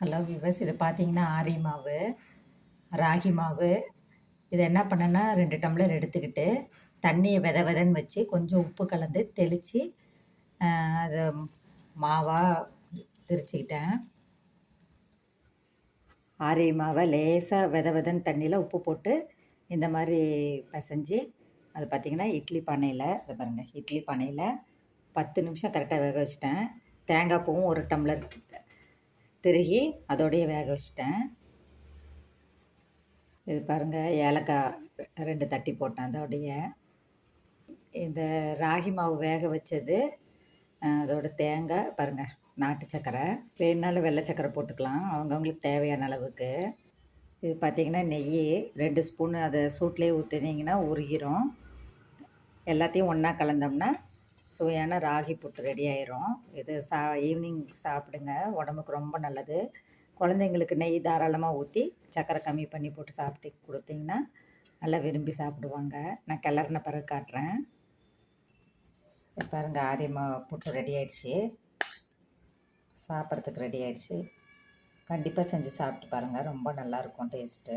Hello விவஸ் இது பார்த்தீங்கன்னா ஆரி மாவு ராகி மாவு. இதை என்ன பண்ணேன்னா ரெண்டு டம்ளர் எடுத்துக்கிட்டு தண்ணியை வித விதன்னு வச்சு கொஞ்சம் உப்பு கலந்து தெளித்து அதை மாவாக திரிச்சுக்கிட்டேன் ஆரி மாவை லேசாக வித விதன்னு தண்ணியில் உப்பு போட்டு இந்த மாதிரி பிசைஞ்சு அது பார்த்திங்கன்னா இட்லி பானையில் அதை பாருங்கள் இட்லி பானையில் பத்து நிமிஷம் கரெக்டாக வேக வச்சிட்டேன். தேங்காய் பூவும் ஒரு டம்ளர் திருகி அதோடைய வேக வச்சிட்டேன். இது பாருங்கள் ஏலக்காய் ரெண்டு தட்டி போட்டேன் அதோடைய. இந்த ராகி மாவு வேக வச்சது அதோட தேங்காய் பாருங்கள் நாட்டு சக்கரை. வேணுனாலும் வெள்ளை சக்கரை போட்டுக்கலாம் அவங்கவுங்களுக்கு தேவையான அளவுக்கு. இது பார்த்திங்கன்னா நெய் ரெண்டு ஸ்பூன் அதை சூட்லேயே ஊற்றினீங்கன்னா உருகிரும். எல்லாத்தையும் ஒன்றா கலந்தோம்னா சுவையான ராகி புட்டு ரெடி ஆயிரும். இது சா ஈவினிங் சாப்பிடுங்க. உடம்புக்கு ரொம்ப நல்லது. குழந்தைங்களுக்கு நெய் தாராளமாக ஊற்றி சக்கரை கம்மி பண்ணி போட்டு சாப்பிட்டு கொடுத்தீங்கன்னா நல்லா விரும்பி சாப்பிடுவாங்க. நான் கிளறின பிறகு காட்டுறேன். பாருங்க ஆரியமாக புட்டு ரெடி ஆயிடுச்சு. சாப்பிட்றதுக்கு ரெடி ஆயிடுச்சு. கண்டிப்பாக செஞ்சு சாப்பிட்டு பாருங்கள் ரொம்ப நல்லாயிருக்கும் டேஸ்ட்டு